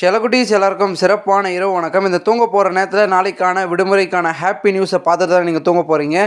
செலகுட்டீஸ் எல்லாருக்கும் சிறப்பான இரவு வணக்கம். இந்த தூங்க போகிற நேரத்தில் நாளைக்கான விடுமுறைக்கான ஹாப்பி நியூஸை பார்த்துட்டு தான் நீங்கள் தூங்க போகிறீங்க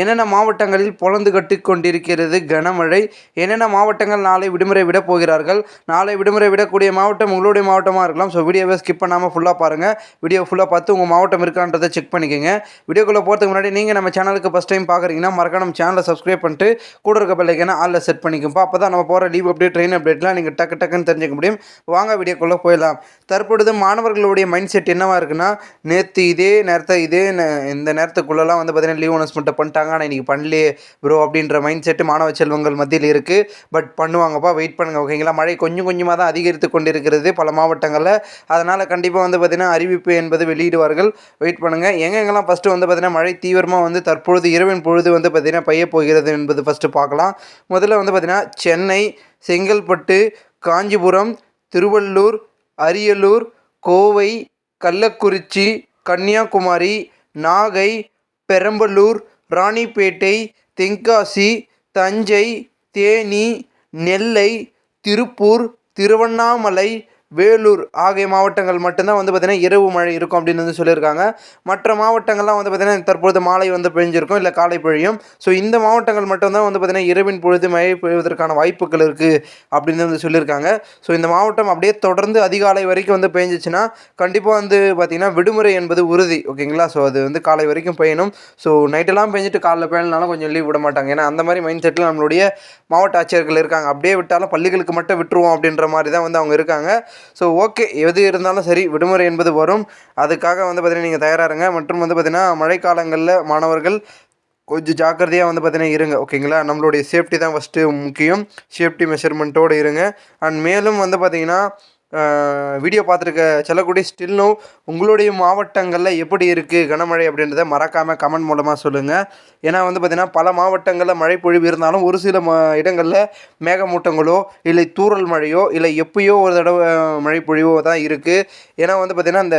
என்னென்ன மாவட்டங்களில் பொழந்து கட்டி கொண்டிருக்கிறது கனமழை? என்னென்ன மாவட்டங்கள் நாளை விடுமுறை விட போகிறார்கள்? நாளை விடுமுறை விடக்கூடிய மாவட்டம் உங்களுடைய மாவட்டமாக இருக்கலாம். ஸோ வீடியோவை ஸ்கிப் பண்ணாமல் ஃபுல்லாக பாருங்கள் வீடியோ ஃபுல்லாக பார்த்து உங்கள் மாவட்டம் இருக்கான்றதை செக் பண்ணிக்கோங்க. வீடியோக்குள்ளே போகிறதுக்கு முன்னாடி நீங்கள் நம்ம சேனலுக்கு ஃபஸ்ட் டைம் பார்க்குறீங்கன்னா மறக்காம நம்ம சேனலை சப்ஸ்கிரைப் பண்ணிட்டு கூட இருக்க பிள்ளைக்கான ஆளில் செட் பண்ணிக்கப்பா அப்போ தான் நம்ம போகிற லீவ் அப்டேட் ட்ரெயின் அப்டேட்லாம் நீங்கள் டக்கு டக்குன்னு தெரிஞ்சுக்க முடியும். வாங்க வீடியோக்குள்ளே போயிடலாம். தற்பொழுது மாணவர்களுடைய மைண்ட் செட் என்னவாக இருக்குன்னா நேற்று இதே நேரத்தை இதே நே- இந்த நேரத்துக்குள்ளெல்லாம் வந்து பார்த்தீங்கன்னா லீவ் அனௌன்ஸ்மெண்ட்டை பண்ணிட்டாங்க. ஆனால் இன்றைக்கி பண்ணலையே ப்ரோ அப்படின்ற மைண்ட் செட்டு மாணவ செல்வங்கள் மத்தியில் இருக்குது பட் பண்ணுவாங்கப்பா வெயிட் பண்ணுங்கள் ஓகேங்களா மழை கொஞ்சம் கொஞ்சமாக தான் அதிகரித்து கொண்டிருக்கிறது பல மாவட்டங்களில். அதனால் கண்டிப்பாக வந்து பார்த்திங்கன்னா அறிவிப்பு என்பது வெளியிடுவார்கள். வெயிட் பண்ணுங்கள் எங்கெங்கெல்லாம் ஃபஸ்ட்டு வந்து பார்த்திங்கன்னா மழை தீவிரமாக வந்து தற்பொழுது இரவின் பொழுது வந்து பார்த்திங்கன்னா பெய்ய போகிறது என்பது ஃபஸ்ட்டு பார்க்கலாம். முதல்ல வந்து பார்த்திங்கன்னா சென்னை செங்கல்பட்டு காஞ்சிபுரம் திருவள்ளூர் அரியலூர் கோவை கள்ளக்குறிச்சி கன்னியாகுமரி நாகை பெரம்பலூர் ராணிப்பேட்டை தென்காசி தஞ்சை தேனி நெல்லை திருப்பூர் திருவண்ணாமலை வேலூர் ஆகிய மாவட்டங்கள் மட்டும்தான் வந்து பார்த்திங்கன்னா இரவு மழை இருக்கும் அப்படின்னு வந்து சொல்லியிருக்காங்க. மற்ற மாவட்டங்கள்லாம் வந்து பார்த்திங்கன்னா தற்பொழுது மாலை வந்து பெஞ்சிருக்கும் இல்லை காலை பொழியும். ஸோ இந்த மாவட்டங்கள் மட்டும்தான் வந்து பார்த்திங்கன்னா இரவின் பொழுது மழை பெய்வதற்கான வாய்ப்புகள் இருக்குது அப்படின்னு வந்து சொல்லியிருக்காங்க. ஸோ இந்த மாவட்டம் அப்படியே தொடர்ந்து அதிகாலை வரைக்கும் வந்து பெஞ்சிச்சுன்னா கண்டிப்பாக வந்து பார்த்திங்கன்னா விடுமுறை என்பது உறுதி ஓகேங்களா? ஸோ அது வந்து காலை வரைக்கும் பெய்யணும். ஸோ நைட்டெல்லாம் பெஞ்சிட்டு காலைல பெய்யலனாலும் கொஞ்சம் லீவ் விட மாட்டாங்க. ஏன்னா அந்த மாதிரி மைண்ட் செட்டில் நம்மளுடைய மாவட்ட ஆட்சியர்கள் இருக்காங்க. அப்படியே விட்டாலும் பள்ளிகளுக்கு மட்டும் விட்டுருவோம் அப்படின்ற மாதிரி தான் வந்து அவங்க இருக்காங்க. ஸோ ஓகே எது இருந்தாலும் சரி விடுமுறை என்பது வரும். அதுக்காக வந்து பார்த்திங்கன்னா நீங்கள் தயாராக இருங்க மற்றும் வந்து பார்த்திங்கன்னா மழைக்காலங்களில் மாணவர்கள் கொஞ்சம் ஜாக்கிரதையாக வந்து பார்த்தீங்கன்னா இருங்க. ஓகேங்களா நம்மளுடைய சேஃப்டி தான் ஃபஸ்ட்டு முக்கியம். சேஃப்டி மெஷர்மெண்ட்டோடு இருங்க. அண்ட் மேலும் வந்து பார்த்தீங்கன்னா வீடியோ பார்த்துருக்க செல்லக்கூடிய ஸ்டில்னும் உங்களுடைய மாவட்டங்களில் எப்படி இருக்குது கனமழை அப்படின்றத மறக்காமல் கமெண்ட் மூலமாக சொல்லுங்கள் ஏன்னா வந்து பார்த்திங்கன்னா பல மாவட்டங்களில் மழை பொழிவு இருந்தாலும் ஒரு சில ம இடங்களில் மேகமூட்டங்களோ இல்லை தூறல் மழையோ இல்லை எப்பயோ ஒரு தடவை மழை பொழிவோ தான் இருக்குது ஏன்னா வந்து பார்த்திங்கன்னா அந்த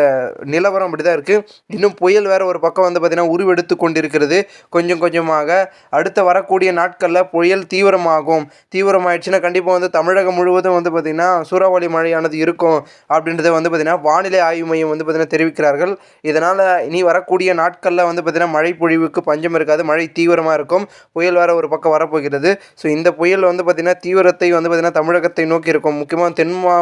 நிலவரம் அப்படி தான் இருக்குது இன்னும் புயல் வேறு ஒரு பக்கம் வந்து பார்த்திங்கன்னா உருவெடுத்து கொண்டிருக்கிறது. கொஞ்சம் கொஞ்சமாக அடுத்த வரக்கூடிய நாட்களில் புயல் தீவிரமாகும். தீவிரமாயிடுச்சுன்னா கண்டிப்பாக வந்து தமிழகம் முழுவதும் வந்து பார்த்திங்கன்னா சூறாவளி மழையானது இருக்கும் அப்படின்றத வந்து பார்த்திங்கன்னா வானிலை ஆய்வு மையம் வந்து பார்த்திங்கன்னா தெரிவிக்கிறார்கள். இதனால் இனி வரக்கூடிய நாட்களில் வந்து பார்த்திங்கன்னா மழை பொழிவுக்கு பஞ்சம் இருக்காது மழை தீவிரமாக இருக்கும். புயல் வேறு ஒரு பக்கம் வரப்போகிறது. ஸோ இந்த புயல் வந்து பார்த்திங்கன்னா தீவிரத்தை வந்து பார்த்திங்கன்னா தமிழகத்தை நோக்கி இருக்கும். முக்கியமாக தென் மா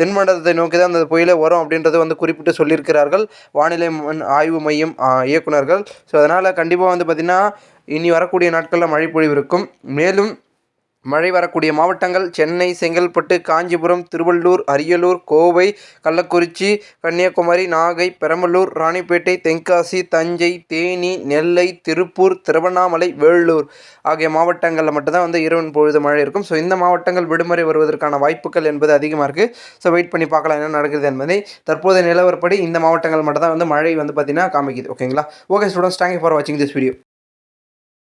தென் மண்டலத்தை நோக்கி தான் அந்த புயலே வரும் அப்படின்றது வந்து குறிப்பிட்டு சொல்லியிருக்கிறார்கள் வானிலை மண் ஆய்வு மையம் இயக்குநர்கள். இயக்குனர்கள் ஸோ அதனால் கண்டிப்பாக வந்து பார்த்திங்கன்னா இனி வரக்கூடிய நாட்களில் மழை பொழிவு இருக்கும். மேலும் மழை வரக்கூடிய மாவட்டங்கள் சென்னை செங்கல்பட்டு காஞ்சிபுரம் திருவள்ளூர் அரியலூர் கோவை கள்ளக்குறிச்சி கன்னியாகுமரி நாகை பெரம்பலூர் ராணிப்பேட்டை தென்காசி தஞ்சை தேனி நெல்லை திருப்பூர் திருவண்ணாமலை வேலூர் ஆகிய மாவட்டங்களில் மட்டும்தான் வந்து இரவு பொழுது மழை இருக்கும். ஸோ இந்த மாவட்டங்கள் விடுமுறை வருவதற்கான வாய்ப்புகள் என்பது அதிகமாக இருக்குது ஸோ வெயிட் பண்ணி பார்க்கலாம் என்ன நடக்குது என்பதை தற்போதைய நிலவரப்படி இந்த மாவட்டங்கள் மட்டும் தான் வந்து மழை வந்து பார்த்திங்கன்னா காமிக்குது. ஓகேங்களா okay students thank you for வாட்சிங் திஸ் வீடியோ